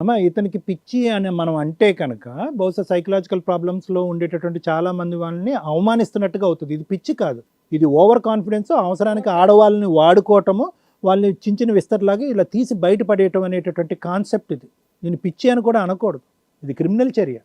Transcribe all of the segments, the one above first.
అమ్మ ఇతనికి పిచ్చి అని మనం అంటే కనుక బహుశా సైకలాజికల్ ప్రాబ్లమ్స్లో ఉండేటటువంటి చాలా మంది వాళ్ళని అవమానిస్తున్నట్టుగా అవుతుంది. ఇది పిచ్చి కాదు. ఇది ఓవర్ కాన్ఫిడెన్స్ అవసరానికి ఆడవాళ్ళని వాడుకోవటము వాళ్ళని చించిన విస్తరలాగా ఇలా తీసి బయటపడేయటం అనేటటువంటి కాన్సెప్ట్ ఇది. నేను పిచ్చి అని కూడా అనకూడదు. ఇది క్రిమినల్ చర్య.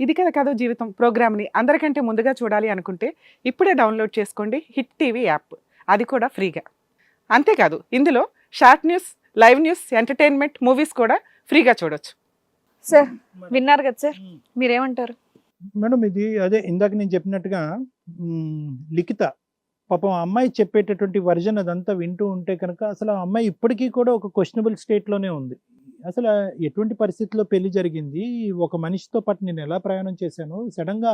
ఇది కదా కాదు జీవితం. ప్రోగ్రామ్ని అందరికంటే ముందుగా చూడాలి అనుకుంటే ఇప్పుడే డౌన్లోడ్ చేసుకోండి హిట్ టీవీ యాప్ అది కూడా ఫ్రీగా అంతేకాదు ఇందులో short news live news entertainment movies కూడా ఫ్రీగా చూడొచ్చు. సార్ విన్నారు కదా సార్? మీరేమంటారు? మేడం ఇది అదే ఇందాక నేను చెప్పినట్టుగా లిఖిత. పాపం అమ్మాయి చెప్పేటటువంటి వర్జన్ అదంతా వింటూ ఉంటే కనుక అసలు ఆ అమ్మాయి ఇప్పటికీ కూడా ఒక క్వశ్చనబుల్ స్టేట్లోనే ఉంది. అసలు ఎటువంటి పరిస్థితిలో పెళ్ళి జరిగింది? ఒక మనిషితో పాటు నేను ఎలా ప్రయాణం చేశాను? సడన్గా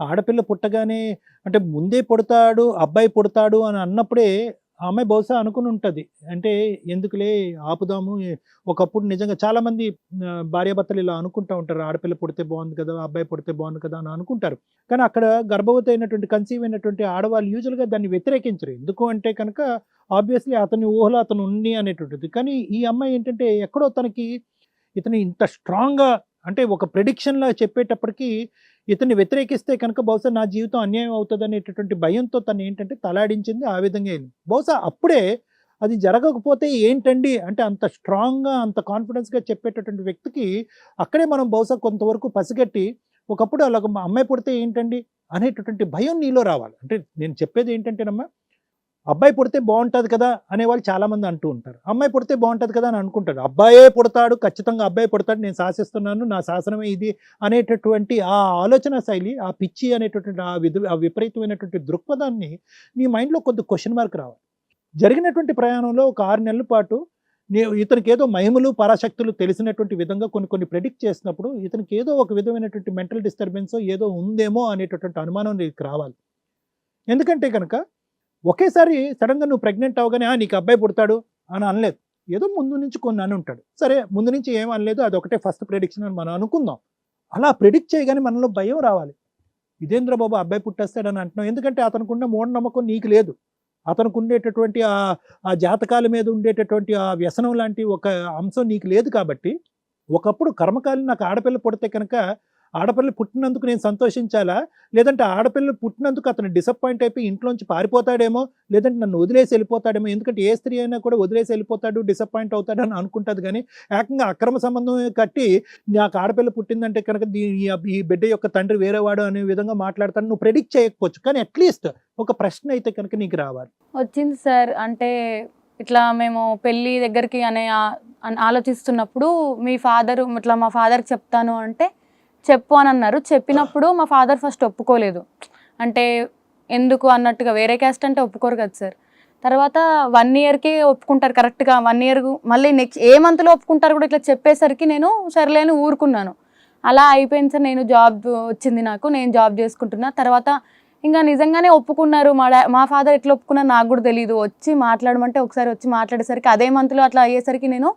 ఆడపిల్ల పుట్టగానే అంటే ముందే పుడతాడు అబ్బాయి పుడతాడు అని అన్నప్పుడే ఆ అమ్మాయి బహుశా అనుకుని ఉంటుంది. అంటే ఎందుకులే ఆపుదాము? ఒకప్పుడు నిజంగా చాలామంది భార్యాభర్తలు ఇలా అనుకుంటా ఉంటారు. ఆడపిల్ల పుడితే బాగుంది కదా అబ్బాయి పుడితే బాగుంది కదా అని అనుకుంటారు. కానీ అక్కడ గర్భవతి అయినటువంటి కన్సీవ్ అయినటువంటి ఆడవాళ్ళు యూజువల్గా దాన్ని వ్యతిరేకించరు. ఎందుకు అంటే కనుక ఆబ్వియస్లీ అతని ఊహలో అతను ఉంది అనేటువంటిది. కానీ ఈ అమ్మాయి ఏంటంటే ఎక్కడో తనకి ఇతను ఇంత స్ట్రాంగ్గా అంటే ఒక ప్రెడిక్షన్లా చెప్పేటప్పటికి ఇతన్ని వ్యతిరేకిస్తే కనుక బహుశా నా జీవితం అన్యాయం అవుతుంది అనేటటువంటి భయంతో తను ఏంటంటే తలాడించింది ఆ విధంగా వెళ్ళింది బహుశా అప్పుడే అది జరగకపోతే ఏంటండి అంటే అంత స్ట్రాంగ్గా అంత కాన్ఫిడెన్స్గా చెప్పేటటువంటి వ్యక్తికి అక్కడే మనం బహుశా కొంతవరకు పసిగట్టి ఒకప్పుడు అలాగ మా అమ్మాయి పుడితే ఏంటండి? అనేటటువంటి భయం నీలో రావాలి. అంటే నేను చెప్పేది ఏంటంటేనమ్మా అబ్బాయి పుడితే బాగుంటుంది కదా అనేవాళ్ళు చాలామంది అంటూ ఉంటారు. అమ్మాయి పుడితే బాగుంటుంది కదా అని అనుకుంటారు. అబ్బాయే పుడతాడు ఖచ్చితంగా అబ్బాయి పుడతాడు నేను శాసిస్తున్నాను నా శాసనమే ఇది అనేటటువంటి ఆ ఆలోచన శైలి ఆ పిచ్చి అనేటటువంటి ఆ విధ ఆ విపరీతమైనటువంటి దృక్పథాన్ని నీ మైండ్లో కొద్ది క్వశ్చన్ మార్క్ రావాలి. జరిగినటువంటి ప్రయాణంలో ఒక ఆరు నెలల పాటు నే ఇతనికి ఏదో మహిమలు పరాశక్తులు తెలిసినటువంటి విధంగా కొన్ని కొన్ని ప్రెడిక్ట్ చేసినప్పుడు ఇతనికి ఏదో ఒక విధమైనటువంటి మెంటల్ డిస్టర్బెన్స్ ఏదో ఉందేమో అనేటటువంటి అనుమానం నీకు రావాలి. ఎందుకంటే కనుక ఒకేసారి సడన్గా నువ్వు ప్రెగ్నెంట్ అవగానే "ఆ, నీకు అబ్బాయి పుడతాడు అని అనలేదు. ఏదో ముందు నుంచి కొన్ని అని ఉంటాడు. సరే ముందు నుంచి ఏం అనలేదు అది ఒకటే ఫస్ట్ ప్రెడిక్షన్ అని మనం అనుకుందాం. అలా ప్రెడిక్ట్ చేయగానే మనలో భయం రావాలి. ఇదేంద్ర బాబు అబ్బాయి పుట్టేస్తాడని అంటున్నాం ఎందుకంటే అతనుకున్న మూఢనమ్మకం నీకు లేదు. అతనికి ఉండేటటువంటి ఆ ఆ జాతకాల మీద ఉండేటటువంటి ఆ వ్యసనం లాంటి ఒక అంశం నీకు లేదు కాబట్టి ఒకప్పుడు కర్మకాలి నాకు ఆడపిల్ల పుడితే కనుక ఆడపిల్ల పుట్టినందుకు నేను సంతోషించాలా? లేదంటే ఆడపిల్ల పుట్టినందుకు అతను డిసప్పాయింట్ అయిపోయి ఇంట్లోంచి పారిపోతాడేమో? లేదంటే నన్ను వదిలేసి వెళ్ళిపోతాడేమో? ఎందుకంటే ఏ స్త్రీ అయినా కూడా వదిలేసి వెళ్ళిపోతాడు డిసప్పాయింట్ అవుతాడు అని అనుకుంటుంది కానీ ఏకంగా అక్రమ సంబంధం కట్టి నాకు ఆడపిల్ల పుట్టిందంటే కనుక ఈ- బిడ్డ యొక్క తండ్రి వేరేవాడు అనే విధంగా మాట్లాడతాడు. నువ్వు ప్రెడిక్ట్ చేయకపోవచ్చు కానీ అట్లీస్ట్ ఒక ప్రశ్న అయితే కనుక నీకు రావాలి. వచ్చింది సార్. అంటే ఇట్లా మేము పెళ్ళి దగ్గరికి అనే ఆలోచిస్తున్నప్పుడు మీ ఫాదర్ ఇట్లా మా ఫాదర్కి చెప్తాను అంటే చెప్పు అని అన్నారు. చెప్పినప్పుడు మా ఫాదర్ ఫస్ట్ ఒప్పుకోలేదు. అంటే ఎందుకు అన్నట్టుగా వేరే క్యాస్ట్ అంటే ఒప్పుకోరు కదా సార్ తర్వాత వన్ ఇయర్కి ఒప్పుకుంటారు కరెక్ట్గా వన్ ఇయర్ మళ్ళీ నెక్స్ట్ ఏ మంత్లో ఒప్పుకుంటారు కూడా ఇట్లా చెప్పేసరికి నేను సర్లేని ఊరుకున్నాను. అలా అయిపోయింది సార్ నేను జాబ్ వచ్చింది నాకు నేను జాబ్ చేసుకుంటున్నా. తర్వాత ఇంకా నిజంగానే ఒప్పుకున్నారు. మా డా మా ఫాదర్ ఎట్లా ఒప్పుకున్నారు నాకు కూడా తెలియదు వచ్చి మాట్లాడమంటే ఒకసారి వచ్చి మాట్లాడేసరికి అదే మంత్లో అట్లా అయ్యేసరికి నేను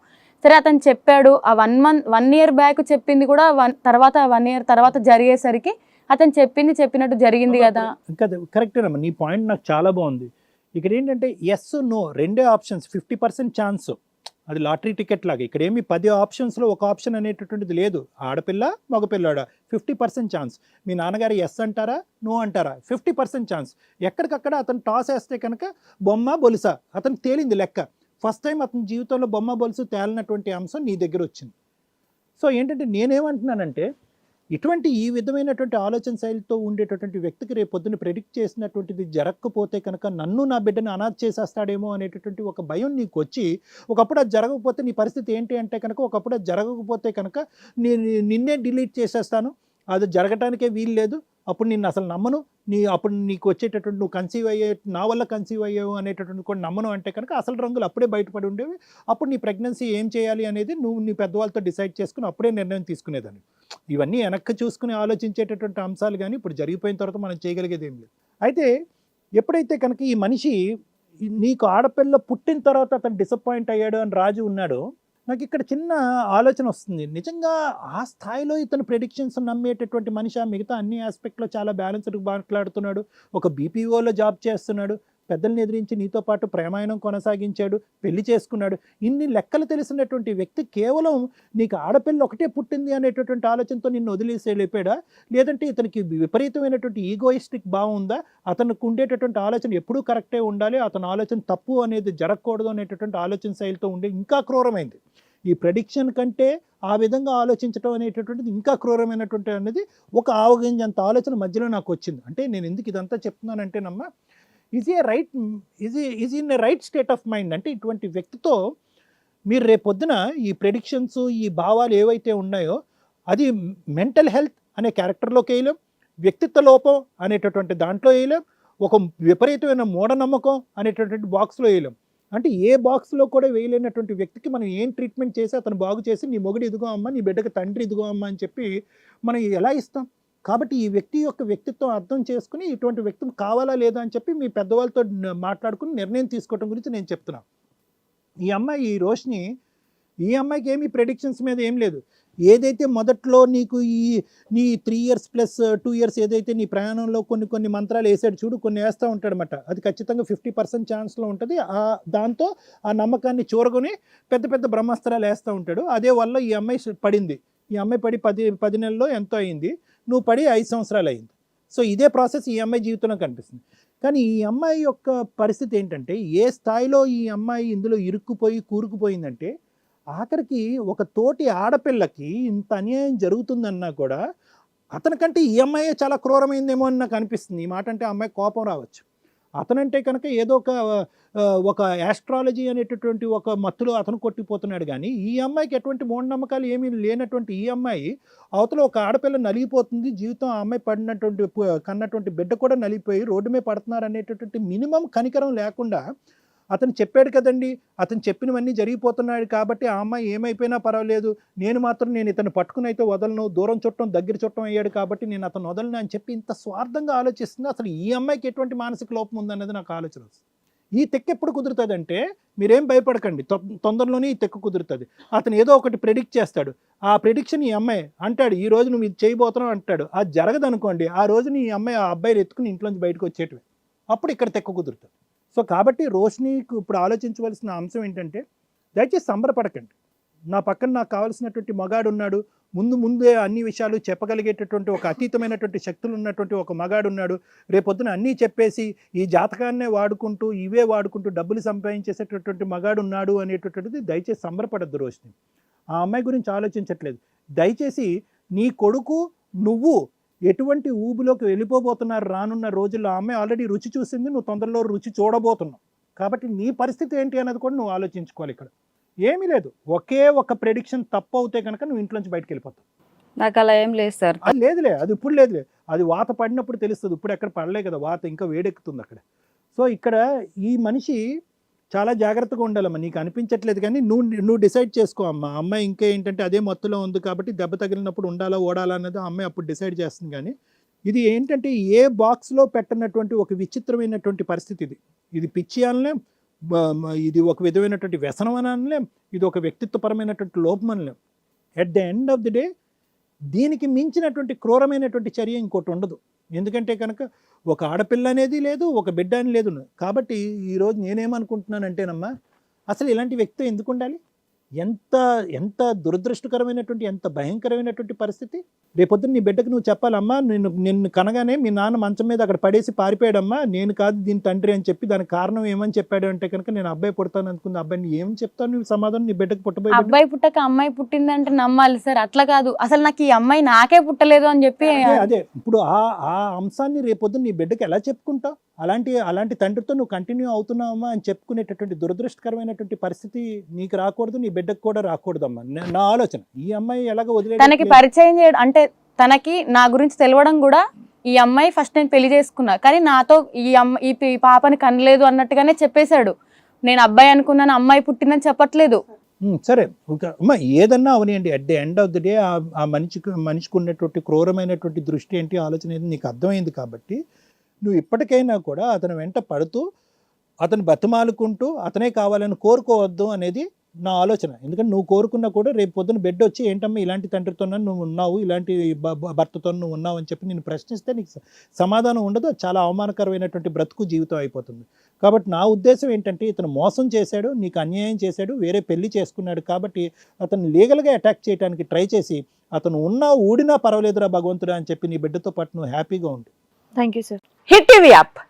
సరే అతను చెప్పాడు ఆ one month one year back చెప్పింది కూడా వన్ తర్వాత వన్ ఇయర్ తర్వాత జరిగేసరికి అతను చెప్పింది చెప్పినట్టు జరిగింది కదా. ఇంకా కరెక్టేనమ్మా నీ పాయింట్ నాకు చాలా బాగుంది. ఇక్కడ ఏంటంటే ఎస్ నో రెండే ఆప్షన్స్ ఫిఫ్టీ పర్సెంట్ ఛాన్స్ అది లాటరీ టికెట్ లాగా ఇక్కడ ఏమి పది ఆప్షన్స్లో ఒక ఆప్షన్ అనేటటువంటిది లేదు. ఆడపిల్ల మగపిల్లాడ ఫిఫ్టీ పర్సెంట్ ఛాన్స్ మీ నాన్నగారు ఎస్ అంటారా నో అంటారా? ఫిఫ్టీ పర్సెంట్ ఛాన్స్ ఎక్కడికక్కడ అతను టాస్ వేస్తే కనుక బొమ్మ బొలుసా అతను తేలింది లెక్క. ఫస్ట్ టైం అతని జీవితంలో బొమ్మ బొలుసు తేలినటువంటి అంశం నీ దగ్గర వచ్చింది. సో ఏంటంటే నేనేమంటున్నానంటే ఇటువంటి ఈ విధమైనటువంటి ఆలోచన శైలితో ఉండేటటువంటి వ్యక్తికి రేపు పొద్దున ప్రెడిక్ట్ చేసినటువంటిది జరగకపోతే కనుక నన్ను నా బిడ్డను అనాథ చేసేస్తాడేమో అనేటటువంటి ఒక భయం నీకు వచ్చి ఒకప్పుడు అది జరగకపోతే నీ పరిస్థితి ఏంటి అంటే కనుక ఒకప్పుడు అది జరగకపోతే కనుక నేను నిన్నే డిలీట్ చేసేస్తాను. అది జరగటానికే వీలు లేదు అప్పుడు నిన్ను అసలు నమ్మను. నీ అప్పుడు నీకు వచ్చేటటువంటి నువ్వు కన్సీవ్ అయ్యే నా వల్ల కన్సీవ్ అయ్యావు అనేటటువంటి కూడా నమ్మను అంటే కనుక అసలు రంగులు అప్పుడే బయటపడి ఉండేవి. అప్పుడు నీ ప్రెగ్నెన్సీ ఏం చేయాలి అనేది నువ్వు నీ పెద్దవాళ్ళతో డిసైడ్ చేసుకుని అప్పుడే నిర్ణయం తీసుకునేదాన్ని. ఇవన్నీ వెనక్కి చూసుకుని ఆలోచించేటటువంటి అంశాలు కానీ ఇప్పుడు జరిగిపోయిన తర్వాత మనం చేయగలిగేది ఏం లేదు. అయితే ఎప్పుడైతే కనుక ఈ మనిషి నీకు ఆడపిల్ల పుట్టిన తర్వాత అతను డిసప్పాయింట్ అయ్యాడు అని రాజు ఉన్నాడు నాకు ఇక్కడ చిన్న ఆలోచన వస్తుంది నిజంగా ఆ స్థాయిలో ఇతను ప్రెడిక్షన్స్ నమ్మేటటువంటి మనిషి ఆ మిగతా అన్ని ఆస్పెక్ట్లో చాలా బ్యాలెన్స్డ్ మాట్లాడుతున్నాడు. ఒక బీపీఓలో జాబ్ చేస్తున్నాడు. పెద్దల్ని ఎదిరించి నీతో పాటు ప్రేమాయణం కొనసాగించాడు పెళ్ళి చేసుకున్నాడు. ఇన్ని లెక్కలు తెలిసినటువంటి వ్యక్తి కేవలం నీకు ఆడపిల్ల ఒకటే పుట్టింది అనేటటువంటి ఆలోచనతో నిన్ను వదిలేసి వెళ్ళిపోయాడా లేదంటే ఇతనికి విపరీతమైనటువంటి ఈగోయిస్టిక్ భావం ఉందా? అతనికి ఉండేటటువంటి ఆలోచన ఎప్పుడూ కరెక్టే ఉండాలి అతని ఆలోచన తప్పు అనేది జరగకూడదు అనేటటువంటి ఆలోచన శైలితో ఉండే ఇంకా క్రూరమైంది. ఈ ప్రెడిక్షన్ కంటే ఆ విధంగా ఆలోచించడం అనేటటువంటిది ఇంకా క్రూరమైనటువంటి అనేది ఒక ఆవగింజంత ఆలోచన మధ్యలో నాకు వచ్చింది. అంటే నేను ఎందుకు ఇదంతా చెప్తున్నానంటేనమ్మా is a right is is in a right state of mind అంటే ఇటువంటి వ్యక్తితో మీరు రేపొద్దున ఈ ప్రెడిక్షన్స్ ఈ భావాలు ఏవైతే ఉన్నాయో అది మెంటల్ హెల్త్ అనే క్యారెక్టర్లోకి వేయలేం వ్యక్తిత్వ లోపం అనేటటువంటి దాంట్లో వేయలేం ఒక విపరీతమైన మూఢనమ్మకం అనేటటువంటి బాక్స్లో వేయలేం. అంటే ఏ బాక్స్లో కూడా వేయలేనటువంటి వ్యక్తికి మనం ఏం ట్రీట్మెంట్ చేసి అతను బాగు చేసి నీ మొగుడు ఇదిగో అమ్మ నీ బిడ్డకి తండ్రి ఇదిగో అమ్మ అని చెప్పి మనం ఎలా ఇస్తాం? కాబట్టి ఈ వ్యక్తి యొక్క వ్యక్తిత్వం అర్థం చేసుకుని ఇటువంటి వ్యక్తి కావాలా లేదా అని చెప్పి మీ పెద్దవాళ్ళతో మాట్లాడుకుని నిర్ణయం తీసుకోవడం గురించి నేను చెప్తున్నా. ఈ అమ్మాయి ఈ రోషిని ఈ అమ్మాయికి ఏమీ ప్రెడిక్షన్స్ మీద ఏం లేదు. ఏదైతే మొదట్లో నీకు ఈ నీ three years plus two years ఏదైతే నీ ప్రయాణంలో కొన్ని కొన్ని మంత్రాలు వేసాడు చూడు కొన్ని వేస్తూ ఉంటాడనమాట అది ఖచ్చితంగా ఫిఫ్టీ పర్సెంట్ ఛాన్స్లో ఉంటుంది. ఆ దాంతో ఆ నమ్మకాన్ని చూరగొని పెద్ద పెద్ద బ్రహ్మాస్త్రాలు వేస్తూ ఉంటాడు. అదే వల్ల ఈ అమ్మాయి పడింది. ఈ అమ్మాయి పడి పది పది నెలల్లో ఎంతో అయింది. నువ్వు పడి ఐదు సంవత్సరాలు అయింది. సో ఇదే ప్రాసెస్ ఈ అమ్మాయి జీవితంలో కనిపిస్తుంది. కానీ ఈ అమ్మాయి యొక్క పరిస్థితి ఏంటంటే ఏ స్థాయిలో ఈ అమ్మాయి ఇందులో ఇరుక్కుపోయి కూరుకుపోయిందంటే ఆఖరికి ఒక తోటి ఆడపిల్లకి ఇంత అన్యాయం జరుగుతుందన్నా కూడా అతనికంటే ఈ అమ్మాయే చాలా క్రూరమైందేమో అని నాకు అనిపిస్తుంది. ఈ మాట అంటే అమ్మాయి కోపం రావచ్చు. అతనంటే కనుక ఏదో ఒక ఒక యాస్ట్రాలజీ అనేటటువంటి ఒక మత్తులో అతను కొట్టిపోతున్నాడు. కానీ ఈ అమ్మాయికి ఎటువంటి మూఢనమ్మకాలు ఏమీ లేనటువంటి ఈ అమ్మాయి అవతల ఒక ఆడపిల్ల నలిగిపోతుంది. జీవితం ఆ అమ్మాయి పడినటువంటి కన్నటువంటి బిడ్డ కూడా నలిగిపోయి రోడ్డు మీద పడుతున్నారు అనేటటువంటి మినిమం కనికరం లేకుండా అతను చెప్పాడు కదండి అతను చెప్పినవన్నీ జరిగిపోతున్నాడు కాబట్టి ఆ అమ్మాయి ఏమైపోయినా పర్వాలేదు. నేను మాత్రం నేను ఇతను పట్టుకుని అయితే వదలను దూరం చుట్టం దగ్గర చుట్టం అయ్యాడు కాబట్టి నేను అతను వదలను అని చెప్పి ఇంత స్వార్థంగా ఆలోచిస్తుంది. అసలు ఈ అమ్మాయికి ఎటువంటి మానసిక లోపం ఉందన్నది నాకు ఆలోచన ఈ తెక్క ఎప్పుడు కుదురుతుందంటే మీరేం భయపడకండి. తొందరలోనే ఈ తెక్క కుదురుతుంది. అతను ఏదో ఒకటి ప్రెడిక్ట్ చేస్తాడు. ఆ ప్రెడిక్షన్ ఈ అమ్మాయి అంటాడు ఈ రోజు నువ్వు ఇది చేయబోతున్నావు అంటాడు. అది జరగదనుకోండి ఆ రోజుని ఈ అమ్మాయి ఆ అబ్బాయిని ఎత్తుకుని ఇంట్లోంచి బయటకు వచ్చేటివి అప్పుడు ఇక్కడ తెక్క కుదురుతుంది. సో కాబట్టి రోషనీకి ఇప్పుడు ఆలోచించవలసిన అంశం ఏంటంటే దయచేసి సంబరపడకండి. నా పక్కన నాకు కావాల్సినటువంటి మగాడు ఉన్నాడు ముందు ముందే అన్ని విషయాలు చెప్పగలిగేటటువంటి ఒక అతీతమైనటువంటి శక్తులు ఉన్నటువంటి ఒక మగాడు ఉన్నాడు రేపొద్దున అన్నీ చెప్పేసి ఈ జాతకాన్నే వాడుకుంటూ ఇవే వాడుకుంటూ డబ్బులు సంపాదించేసేటటువంటి మగాడు ఉన్నాడు అనేటటువంటిది దయచేసి సంబరపడద్దు రోషిని. ఆ అమ్మాయి గురించి ఆలోచించట్లేదు. దయచేసి నీ కొడుకు నువ్వు ఎటువంటి ఊబిలోకి వెళ్ళిపోబోతున్నారు రానున్న రోజుల్లో? ఆ అమ్మాయి ఆల్రెడీ రుచి చూసింది నువ్వు తొందరలో రుచి చూడబోతున్నావు. కాబట్టి నీ పరిస్థితి ఏంటి అన్నది కూడా నువ్వు ఆలోచించుకోవాలి ఇక్కడ. ఏమీ లేదు. ఒకే ఒక ప్రెడిక్షన్ తప్పు అవుతే కనుక నువ్వు ఇంట్లోంచి బయటకు వెళ్ళిపోతావు. నాకు అలా ఏం లేదు సార్. అది లేదులే. అది ఇప్పుడు లేదులే. అది వాత పడినప్పుడు తెలుస్తుంది. ఇప్పుడు ఎక్కడ పడలే కదా. వాత ఇంకా వేడెక్కుతుంది అక్కడ. సో ఇక్కడ ఈ మనిషి చాలా జాగ్రత్తగా ఉండాలమ్మా. నీకు అనిపించట్లేదు కానీ నువ్వు నువ్వు డిసైడ్ చేసుకో అమ్మా. అమ్మాయి ఇంకా ఏంటంటే అదే మత్తులో ఉంది కాబట్టి దెబ్బ తగిలినప్పుడు ఉండాలా ఓడాలా అన్నది అమ్మాయి అప్పుడు డిసైడ్ చేస్తుంది కానీ ఇది ఏంటంటే ఏ బాక్స్లో పెట్టనటువంటి ఒక విచిత్రమైనటువంటి పరిస్థితి ఇది ఇది పిచ్చి అనలేం ఇది ఒక విధమైనటువంటి వ్యసనం అని అనలేం ఇది ఒక వ్యక్తిత్వపరమైనటువంటి లోపం అనలేం. At the end of the day దీనికి మించినటువంటి క్రూరమైనటువంటి చర్య ఇంకోటి ఉండదు. ఎందుకంటే కనుక ఒక ఆడపిల్ల అనేది లేదు ఒక బిడ్డ అని లేదు. కాబట్టి ఈరోజు నేనేమనుకుంటున్నానంటేనమ్మా అసలు ఇలాంటి వ్యక్తి ఎందుకు ఉండాలి? ఎంత ఎంత దురదృష్టకరమైనటువంటి ఎంత భయంకరమైనటువంటి పరిస్థితి? రేపొద్దున నీ బిడ్డకు నువ్వు చెప్పాలమ్మా నిన్ను నిన్ను కనగానే మీ నాన్న మంచం మీద అక్కడ పడేసి పారిపోయాడమ్మా నేను కాదు దీని తండ్రి అని చెప్పి దానికి కారణం ఏమని చెప్పాడు అంటే కనుక నేను అబ్బాయి పుడతాను అనుకుంది. అబ్బాయిని ఏం చెప్తాను నువ్వు సమాధానం నీ బిడ్డకు పుట్టబోయే? అబ్బాయి పుట్టక అమ్మాయి పుట్టిందంటే నమ్మాలి సార్. అట్లా కాదు. అసలు నాకు ఈ అమ్మాయి నాకే పుట్టలేదు అని చెప్పి అదే అదే. ఇప్పుడు ఆ ఆ అంశాన్ని రేపొద్దున నీ బిడ్డకి ఎలా చెప్పుకుంటావు? అలాంటి అలాంటి తండ్రితో నువ్వు కంటిన్యూ అవుతున్నావమ్మా అని చెప్పుకునేటటువంటి దురదృష్టకరమైనటువంటి పరిస్థితి నీకు రాకూడదు. నీ బిడ్డకు కూడా రాకూడదమ్మా. నే- ఆలోచన. ఈ అమ్మాయి ఎలాగ వదిలే తనకి పరిచయం చేయడం అంటే తనకి నా గురించి తెలియడం కూడా ఈ అమ్మాయి ఫస్ట్ నేను పెళ్ళి చేసుకున్నా. కానీ నాతో ఈ అమ్మ ఈ పాపని కనలేదు అన్నట్టుగానే చెప్పేశాడు. నేను అబ్బాయి అనుకున్నాను అమ్మాయి పుట్టిందని చెప్పట్లేదు. సరే. అమ్మ ఏదన్నా అవనియండి. At the end of the day ఆ మనిషికి మనిషికి ఉన్నటువంటి క్రూరమైనటువంటి దృష్టి ఏంటి ఆలోచన ఏంటి నీకు అర్థమైంది కాబట్టి నువ్వు ఇప్పటికైనా కూడా అతని వెంట పడుతూ అతను బతిమాలుకుంటూ అతనే కావాలని కోరుకోవద్దు అనేది నా ఆలోచన. ఎందుకంటే నువ్వు కోరుకున్నా కూడా రేపు పొద్దున బెడ్ వచ్చి ఏంటమ్మా ఇలాంటి తండ్రితో నువ్వు ఉన్నావు ఇలాంటి భ- భర్తతో నువ్వు ఉన్నావు అని చెప్పి నేను ప్రశ్నిస్తే నీకు స- సమాధానం ఉండదు. చాలా అవమానకరమైనటువంటి బ్రతుకు జీవితం అయిపోతుంది. కాబట్టి నా ఉద్దేశం ఏంటంటే ఇతను మోసం చేశాడు నీకు అన్యాయం చేశాడు వేరే పెళ్ళి చేసుకున్నాడు కాబట్టి అతను లీగల్గా అటాక్ చేయడానికి ట్రై చేసి అతను ఉన్నా ఊడినా పర్వాలేదురా భగవంతుడా అని చెప్పి నీ బిడ్డతో పాటు నువ్వు హ్యాపీగా ఉండు. Thank you sir hit TV app.